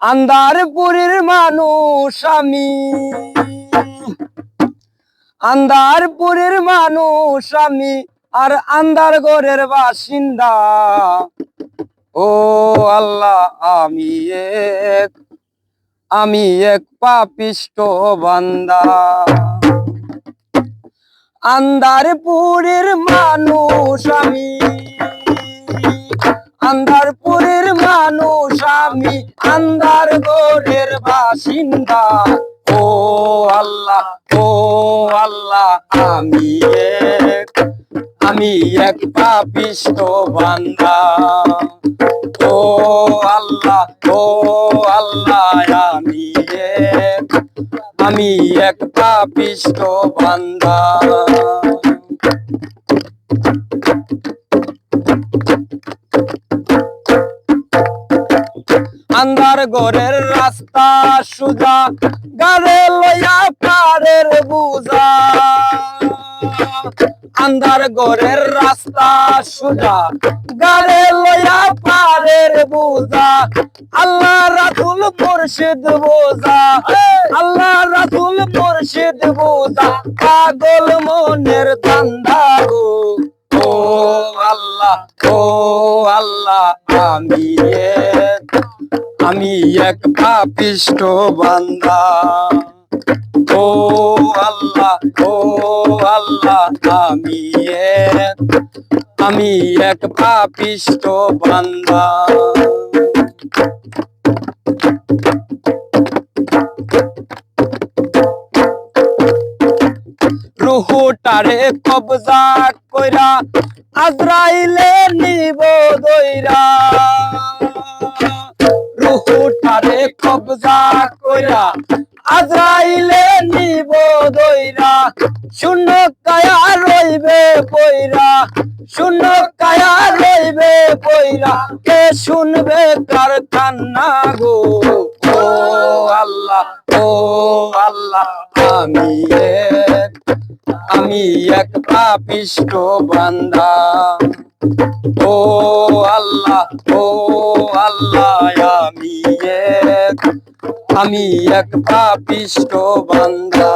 আন্দারপুরের মানুষ আমি। আন্দারপুরের মানুষ আমি আর আন্দার গড়ের বাসিন্দা। ও আল্লাহ, আমি এক আমি এক পাপিষ্ট বান্দা। আন্দারপুরের মানুষ আমি। আন্দারপুরের মানুষ, আমি আন্দার গোড়ের বাসিন্দা। ও আল্লাহ ও আল্লাহ, আমি এক আমি এক পাপিষ্ট বান্দা। ও আল্লাহ ও আল্লাহ, আমি এক আমি এক পাপিষ্ট বান্দা। আন্দার গোরের রাস্তা সুজা গাড়ে লয়া পারের বুজা আন্দার গোরের রাস্তা সুজা গাড়ে লয়া পারের বুজা আল্লাহ রাতুল মুর্শিদ বোঝা, আল্লাহ রাতুল মুর্শিদ বোঝা। পাগল মনের দান্দা গো, ও আল্লাহ ও আল্লাহ, আমি আমি এক পাপিষ্ট বান্দা। ও আল্লাহ ও আল্লাহ, আমি এক আমি এক পাপিষ্ট বান্দা। রুহুটারে কবজা কইরা, আজরাইলে নিব দইরা। রুহুটারে কবজা কইরা, আজরাইলে নিব দইরা। শূন্য কায়া রইবে বইরা শূন্য কায়া রইবে বইরা। কে শুনবে কার কান্না গো? ও আল্লাহ ও আল্লাহ, আমি এক আমি এক পাপিষ্ট বান্দা। ও আল্লাহ ও আল্লাহ, আমি এক আমি এক পাপিষ্ট বান্দা।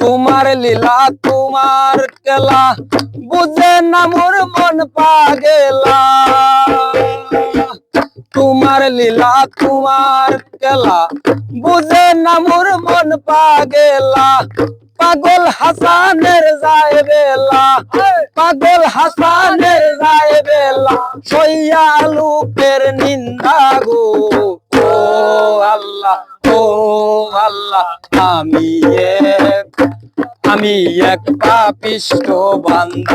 তোমার লীলা, তোমার কেলা বুঝে না মোর মন পাগেলা। তোমার লীলা, তোমার কেলা বুঝে না মোর মন পাগেলা। পাগল হাসানের যায় বেলা পাগল হাসানের যায় বেলা, সইয়া লোকের নিন্দা গো। ও আল্লাহ ও আল্লাহ, আমি এক আমি এক পাপিষ্ট বান্দা।